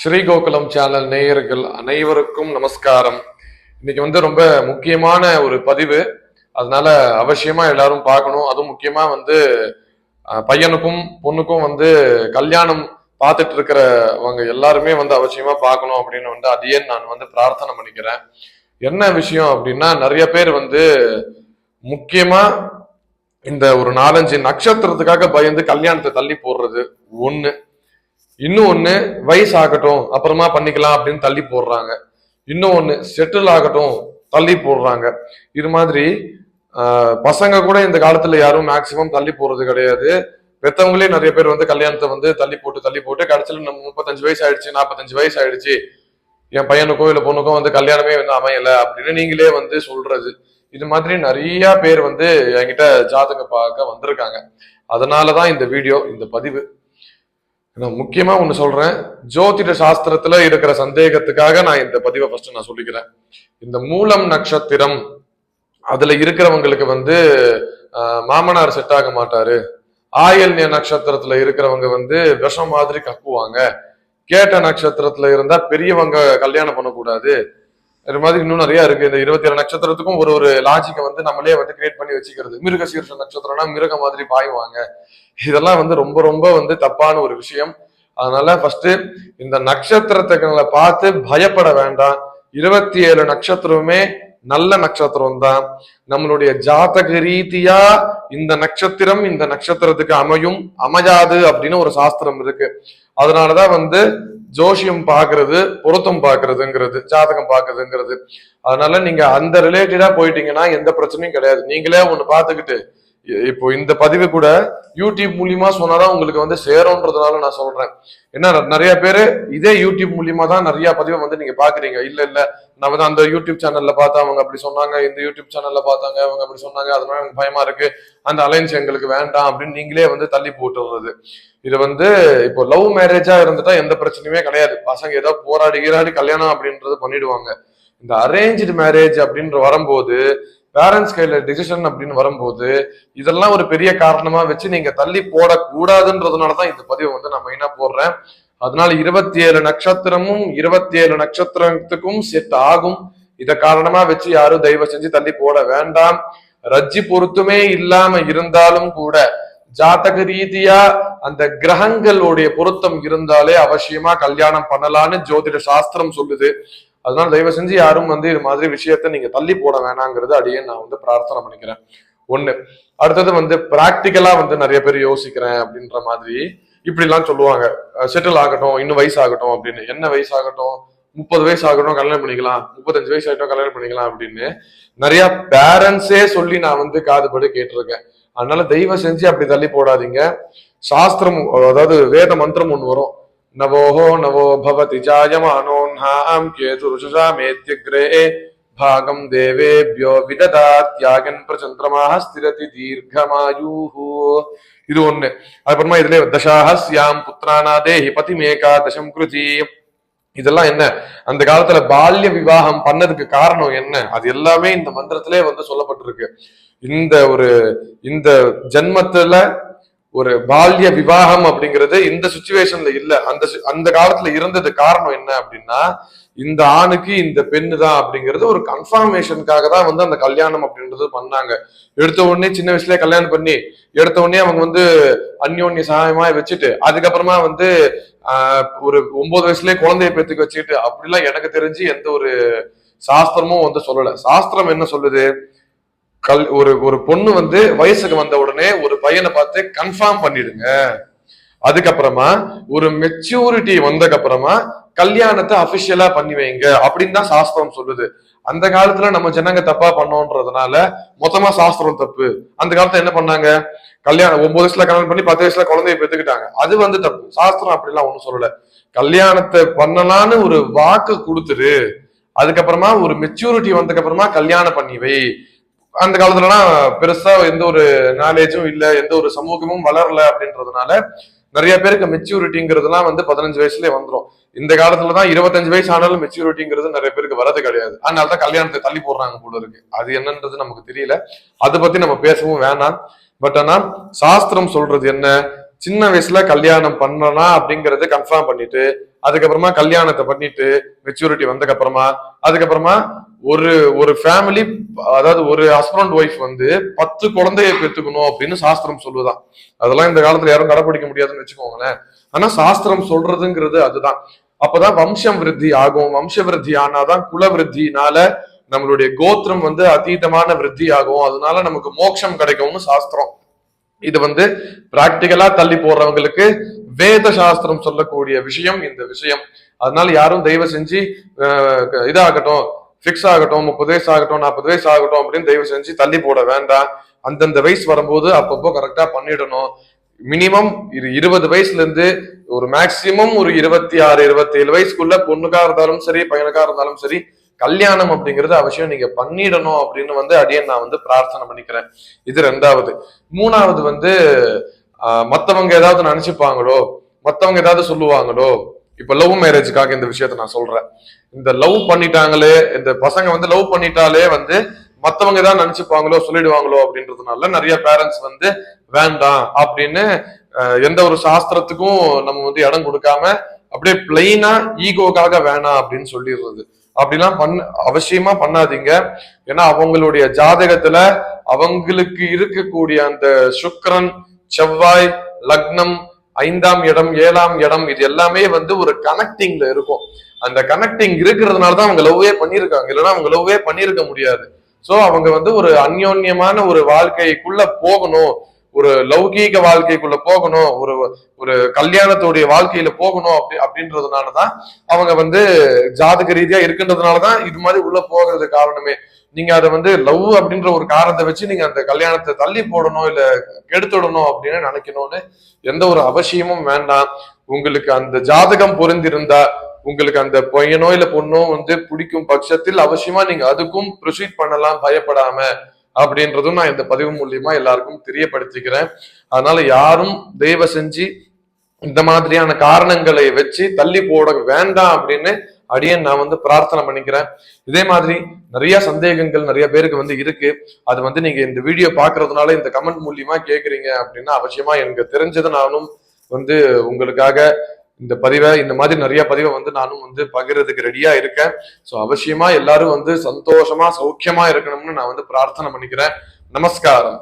Sree Gokulam channel நேயர்கள் அனைவருக்கும் நமஸ்காரம். இன்னைக்கு வந்து ரொம்ப முக்கியமான ஒரு பதிவு. அதனால அவசியமா எல்லாரும் பார்க்கணும். அதுவும் முக்கியமா வந்து பையனுக்கும் பொண்ணுக்கும் வந்து கல்யாணம் பார்த்துட்டு இருக்கிறவங்க எல்லாருமே வந்து அவசியமா பார்க்கணும் அப்படின்னு வந்து அதையே நான் வந்து பிரார்த்தனை பண்ணிக்கிறேன். என்ன விஷயம் அப்படின்னா நிறைய பேர் வந்து முக்கியமா இந்த ஒரு நாலஞ்சு நட்சத்திரத்துக்காக பயந்து கல்யாணத்தை தள்ளி போடுறது ஒன்று இன்னும் ஒன்று வயசு ஆகட்டும் அப்புறமா பண்ணிக்கலாம் அப்படின்னு தள்ளி போடுறாங்க. இன்னும் ஒன்று செட்டில் ஆகட்டும் தள்ளி போடுறாங்க. இது மாதிரி பசங்க கூட இந்த காலத்தில் யாரும் மேக்சிமம் தள்ளி போடுறது கிடையாது. பெற்றவங்களே நிறைய பேர் வந்து கல்யாணத்தை வந்து தள்ளி போட்டு தள்ளி போட்டு கடைசியில் நம்ம முப்பத்தஞ்சு வயசு ஆயிடுச்சு நாற்பத்தஞ்சு வயசு ஆயிடுச்சு. என் பையனுக்கோ இல்லை பொண்ணுக்கோ வந்து கல்யாணமே வந்து அமையலை அப்படின்னு நீங்களே வந்து சொல்றது. இது மாதிரி நிறைய பேர் வந்து என்கிட்ட ஜாதக பார்க்க வந்திருக்காங்க. அதனாலதான் இந்த வீடியோ இந்த பதிவு. நான் முக்கியமா ஒண்ணு சொல்றேன். ஜோதிட சாஸ்திரத்துல இருக்கிற சந்தேகத்துக்காக நான் இந்த பதிவை ஃபர்ஸ்ட் நான் சொல்லிக்கிறேன். இந்த மூலம் நட்சத்திரம் அதுல இருக்கிறவங்களுக்கு வந்து மாமனார் செட் ஆக மாட்டாரு. ஆயல்ய நட்சத்திரத்துல இருக்கிறவங்க வந்து விஷம் மாதிரி கக்குவாங்க. கேட்ட நட்சத்திரத்துல இருந்தா பெரியவங்க கல்யாணம் பண்ணக்கூடாது. இது மாதிரி இன்னும் நிறைய இருக்கு. இந்த இருபத்தி ஏழு நட்சத்திரத்துக்கும் ஒரு ஒரு லாஜிக்கை வந்து நம்மளே வந்து கிரியேட் பண்ணி வச்சுக்கிறது. மிருகசீர்ஷ நட்சத்திரம்னா மிருக மாதிரி பாய்வாங்க. இதெல்லாம் வந்து ரொம்ப ரொம்ப வந்து தப்பான ஒரு விஷயம். அதனால ஃபர்ஸ்ட் இந்த நட்சத்திரத்துக்களை பார்த்து பயப்பட வேண்டாம். இருபத்தி ஏழு நட்சத்திரமே நல்ல நட்சத்திரம் தான் நம்மளுடைய ஜாதக ரீதியா இந்த நட்சத்திரம் இந்த நட்சத்திரத்துக்கு அமையும் அமையாது அப்படின்னு ஒரு சாஸ்திரம் இருக்கு. அதனாலதான் வந்து ஜோஷியம் பாக்குறது பொருத்தம் பாக்குறதுங்கிறது ஜாதகம் பாக்குறதுங்கிறது அதனால நீங்க அந்த ரிலேட்டடா போயிட்டீங்கன்னா எந்த பிரச்சனையும் கிடையாது. நீங்களே ஒண்ணு பாத்துக்கிட்டு இப்போ இந்த பதிவு கூட யூடியூப் மூலியமா சொன்னாதான் உங்களுக்கு வந்து சேரும்ன்றதுனால நான் சொல்றேன். ஏன்னா நிறைய பேரு இதே யூடியூப் மூலியமா தான் நிறைய பதிவை வந்து நீங்க பாக்குறீங்க. இல்ல இல்ல நான் வந்து அந்த யூடியூப் சேனல்ல பார்த்தா அவங்க அப்படி சொன்னாங்க இந்த யூடியூப் சேனல்ல பார்த்தாங்க அவங்க அப்படி சொன்னாங்க அதனால எனக்கு பயமா இருக்கு. அந்த அலைன்ஸ் எங்களுக்கு வேண்டாம் அப்படின்னு நீங்களே வந்து தள்ளி போட்டுறது இது வந்து இப்போ லவ் மேரேஜா இருந்துட்டா எந்த பிரச்சனையுமே கிடையாது. பசங்க ஏதோ போராடி கீராடி கல்யாணம் அப்படின்றது பண்ணிடுவாங்க. இந்த அரேஞ்சு மேரேஜ் அப்படின்ற வரும்போது பேரண்ட்ஸ் கையில டிசிஷன் அப்படின்னு வரும்போது இதெல்லாம் ஒரு பெரிய காரணமா வச்சு நீங்க தள்ளி போடக்கூடாதுன்றதுனாலதான் இந்த பதிவை வந்து நான் மெயினா போடுறேன். அதனால இருபத்தி ஏழு நட்சத்திரமும் இருபத்தி ஏழு நட்சத்திரத்துக்கும் செட் ஆகும். இத காரணமா வச்சு யாரும் தயவு செஞ்சு தள்ளி போட வேண்டாம். ரஜ்ஜி பொருத்துமே இல்லாம இருந்தாலும் கூட ஜாதக ரீதியா அந்த கிரகங்களுடைய பொருத்தம் இருந்தாலே அவசியமா கல்யாணம் பண்ணலான்னு ஜோதிட சாஸ்திரம் சொல்லுது. அதனால தயவு செஞ்சு யாரும் வந்து இது மாதிரி விஷயத்த நீங்க தள்ளி போட வேணாங்கிறது அடியே நான் வந்து பிரார்த்தனை பண்ணிக்கிறேன். ஒண்ணு. அடுத்தது வந்து பிராக்டிக்கலா வந்து நிறைய பேர் யோசிக்கிறேன் அப்படின்ற மாதிரி இப்படிலாம் சொல்லுவாங்க. செட்டில் ஆகட்டும் இன்னும் வயசு ஆகட்டும் அப்படின்னு. என்ன வயசு ஆகட்டும் முப்பது வயசு ஆகட்டும் கல்யாணம் பண்ணிக்கலாம். முப்பத்தஞ்சு வயசு ஆகட்டும் கல்யாணம் பண்ணிக்கலாம் அப்படின்னு நிறைய பேரண்ட்ஸே சொல்லி நான் வந்து காதுபடி கேட்டிருக்கேன். அதனால தெய்வம் செஞ்சு அப்படி தள்ளி போடாதீங்க. சாஸ்திரம் அதாவது வேத மந்திரம் ஒன்று வரும். நவோஹோ நவோ பவதி ஜாயமானோன்ஹாம் கேது ருஷுஷாமேத்யக்ரே பாகம் विददात्यागन् प्रचन्द्रमाः स्थिरति ஸ்திரதி இது ஒண்ணு அதுக்கப்புறமா இதுல தசாக புத்திரானா தேஹி ஹிபதிமேகா தசம் கிருதி இதெல்லாம் என்ன அந்த காலத்துல பால்ய விவாகம் பண்ணதுக்கு காரணம் என்ன அது எல்லாமே இந்த மந்திரத்திலே வந்து சொல்லப்பட்டிருக்கு இந்த ஒரு இந்த ஜென்மத்துல ஒரு பால்ய விவாகம் அப்படிங்கிறது இந்த சுச்சுவேஷன்ல இல்ல. அந்த அந்த காலத்துல இருந்தது காரணம் என்ன அப்படின்னா இந்த ஆணுக்கு இந்த பெண்ணு தான் அப்படிங்கிறது ஒரு கன்ஃபர்மேஷனுக்காக தான் வந்து அந்த கல்யாணம் அப்படின்றது பண்ணாங்க. எடுத்த உடனே சின்ன வயசுலயே கல்யாணம் பண்ணி எடுத்த உடனே அவங்க வந்து அந்யோன்ய சகாயமா வச்சுட்டு அதுக்கப்புறமா வந்து ஆஹ், ஒரு ஒன்பது வயசுலயே குழந்தைய பேத்துக்கு வச்சுக்கிட்டு அப்படிலாம் எனக்கு தெரிஞ்சு எந்த ஒரு சாஸ்திரமும் வந்து சொல்லல. சாஸ்திரம் என்ன சொல்லுது? கல் ஒரு ஒரு பொண்ணு வந்து வயசுக்கு வந்த உடனே ஒரு பையனை பார்த்து கன்ஃபார்ம் பண்ணிடுங்க. அதுக்கப்புறமா ஒரு மெச்சூரிட்டி வந்ததுக்கு அப்புறமா கல்யாணத்தை அபிஷியலா பண்ணி வைங்க அப்படின்னு தான் சாஸ்திரம் சொல்லுது. அந்த காலத்துல நம்ம ஜனங்க தப்பா பண்ணோன்றதுனால மொத்தமா சாஸ்திரம் தப்பு. அந்த காலத்துல என்ன பண்ணாங்க? கல்யாணம் ஒன்பது வயசுல கல்யாணம் பண்ணி பத்து வயசுல குழந்தைய பெற்றுக்கிட்டாங்க. அது வந்து தப்பு. சாஸ்திரம் அப்படிலாம் ஒண்ணும் சொல்லல. கல்யாணத்தை பண்ணலான்னு ஒரு வாக்கு கொடுத்துரு. அதுக்கப்புறமா ஒரு மெச்சூரிட்டி வந்ததுக்கு அப்புறமா கல்யாணம் பண்ணி வை. அந்த காலத்துலலாம் பெருசா எந்த ஒரு நாலேஜும் இல்ல எந்த ஒரு சமூகமும் வளரல அப்படின்றதுனால நிறைய பேருக்கு மெச்சூரிட்டிங்கிறதுலாம் வந்து பதினஞ்சு வயசுலயே வந்துடும் இந்த காலத்துல தான் இருபத்தஞ்சு வயசு ஆனாலும் மெச்சூரிட்டிங்கிறது நிறைய பேருக்கு வரது கிடையாது. அதனால தான் கல்யாணத்தை தள்ளி போடுறாங்க போல இருக்கு. அது என்னன்றது நமக்கு தெரியல. அதை பத்தி நம்ம பேசவும் வேணாம். பட் ஆனா சாஸ்திரம் சொல்றது என்ன? சின்ன வயசுல கல்யாணம் பண்ணனா அப்படிங்கறத கன்ஃபார்ம் பண்ணிட்டு அதுக்கப்புறமா கல்யாணத்தை பண்ணிட்டு மெச்சூரிட்டி வந்ததுக்கு அப்புறமா அதுக்கப்புறமா ஒரு ஒரு ஃபேமிலி அதாவது ஒரு ஹஸ்பண்ட் ஒய்ஃப் வந்து பத்து குழந்தைய பெற்றுக்கணும் அப்படின்னு சாஸ்திரம் சொல்லுதான். அதெல்லாம் இந்த காலத்துல யாரும் கடைபிடிக்க முடியாதுன்னு வச்சுக்கோங்களேன். ஆனா சாஸ்திரம் சொல்றதுங்கிறது அதுதான். அப்பதான் வம்சம் விருத்தி ஆகும். வம்ச விருத்தி ஆனாதான் குல விருத்தினால நம்மளுடைய கோத்திரம் வந்து அதீதமான விருத்தி ஆகும் அதனால நமக்கு மோட்சம் கிடைக்கும்னு சாஸ்திரம். இது வந்து பிராக்டிக்கலா தள்ளி போடுறவங்களுக்கு வேத சாஸ்திரம் சொல்லக்கூடிய விஷயம் இந்த விஷயம். அதனால யாரும் தயவு செஞ்சு இதாகட்டும் ஃபிக்ஸ் ஆகட்டும் முப்பது வயசு ஆகட்டும் நாற்பது வயசு ஆகட்டும் அப்படின்னு தயவு செஞ்சு தள்ளி போட வேண்டாம். அந்தந்த வயசு வரும்போது அப்பப்போ கரெக்டா பண்ணிடணும். மினிமம் இது இருபது வயசுல இருந்து ஒரு மேக்சிமம் ஒரு இருபத்தி ஆறு இருபத்தி ஏழு வயசுக்குள்ள பொண்ணுக்கா இருந்தாலும் சரி பையனுக்கா இருந்தாலும் சரி கல்யாணம் அப்படிங்கிறது அவசியம். நீங்க பண்ணிடணும் அப்படின்னு வந்து அடியன் நான் வந்து பிரார்த்தனை பண்ணிக்கிறேன். இது ரெண்டாவது. மூணாவது வந்து மத்தவங்க ஏதாவது நினைச்சுப்பாங்களோ மத்தவங்க ஏதாவது சொல்லுவாங்களோ இப்ப லவ் மேரேஜுக்காக இந்த விஷயத்த நான் சொல்றேன். இந்த லவ் பண்ணிட்டாங்களே இந்த பசங்க வந்து லவ் பண்ணிட்டாலே வந்து மத்தவங்க ஏதாவது நினைச்சுப்பாங்களோ சொல்லிடுவாங்களோ அப்படின்றதுனால நிறைய பேரண்ட்ஸ் வந்து வேண்டாம் அப்படின்னு எந்த ஒரு சாஸ்திரத்துக்கும் நம்ம வந்து இடம் கொடுக்காம அப்படியே பிளெயினா ஈகோக்காக வேணாம் அப்படின்னு சொல்லிடுறது. அப்படிலாம் பண்ண அவசியமா பண்ணாதீங்க. ஏன்னா அவங்களுடைய ஜாதகத்துல அவங்களுக்கு இருக்கக்கூடிய அந்த சுக்கரன் செவ்வாய் லக்னம் ஐந்தாம் இடம் ஏழாம் இடம் இது எல்லாமே வந்து ஒரு கனெக்டிங்ல இருக்கும். அந்த கனெக்டிங் இருக்கிறதுனால தான் அவங்க லவ்வே பண்ணியிருக்காங்க. இல்லைன்னா அவங்க லவ்வே பண்ணியிருக்க முடியாது. சோ அவங்க வந்து ஒரு அந்யோன்யமான ஒரு வாழ்க்கைக்குள்ள போகணும். ஒரு லௌகீக வாழ்க்கைக்குள்ள போகணும் ஒரு ஒரு கல்யாணத்துடைய வாழ்க்கையில போகணும் அப்படி அப்படின்றதுனாலதான் அவங்க வந்து ஜாதக ரீதியா இருக்கின்றதுனாலதான் இது மாதிரி உள்ள போகிறது காரணமே. நீங்க அதை வந்து லவ் அப்படின்ற ஒரு காரணத்தை வச்சு நீங்க அந்த கல்யாணத்தை தள்ளி போடணும் இல்ல கெடுத்துடணும் அப்படின்னு நினைக்கணும்னு எந்த ஒரு அவசியமும் வேண்டாம். உங்களுக்கு அந்த ஜாதகம் பொருந்திருந்தா உங்களுக்கு அந்த பையனோ இல்ல பொண்ணோ வந்து பிடிக்கும் பட்சத்தில் அவசியமா நீங்க அதுக்கும் ப்ரொசீட் பண்ணலாம் பயப்படாம. அப்படின்றதும் நான் இந்த பதிவு மூலியமா எல்லாருக்கும் தெரியப்படுத்திக்கிறேன். அதனால யாரும் தயவு செஞ்சு இந்த மாதிரியான காரணங்களை வச்சு தள்ளி போட வேண்டாம் அப்படின்னு அடியேன் நான் வந்து பிரார்த்தனை பண்ணிக்கிறேன். இதே மாதிரி நிறைய சந்தேகங்கள் நிறைய பேருக்கு வந்து இருக்கு. அது வந்து நீங்க இந்த வீடியோ பாக்குறதுனால இந்த கமெண்ட் மூலியமா கேக்குறீங்க அப்படின்னா அவசியமா எனக்கு தெரிஞ்சதை நானும் வந்து உங்களுக்காக இந்த பதிவை இந்த மாதிரி நிறைய பதிவை வந்து நானும் வந்து பகிர்றதுக்கு ரெடியா இருக்கேன். ஸோ அவசியமா எல்லாரும் வந்து சந்தோஷமா சௌக்கியமா இருக்கணும்னு நான் வந்து பிரார்த்தனை பண்ணிக்கிறேன். நமஸ்காரம்.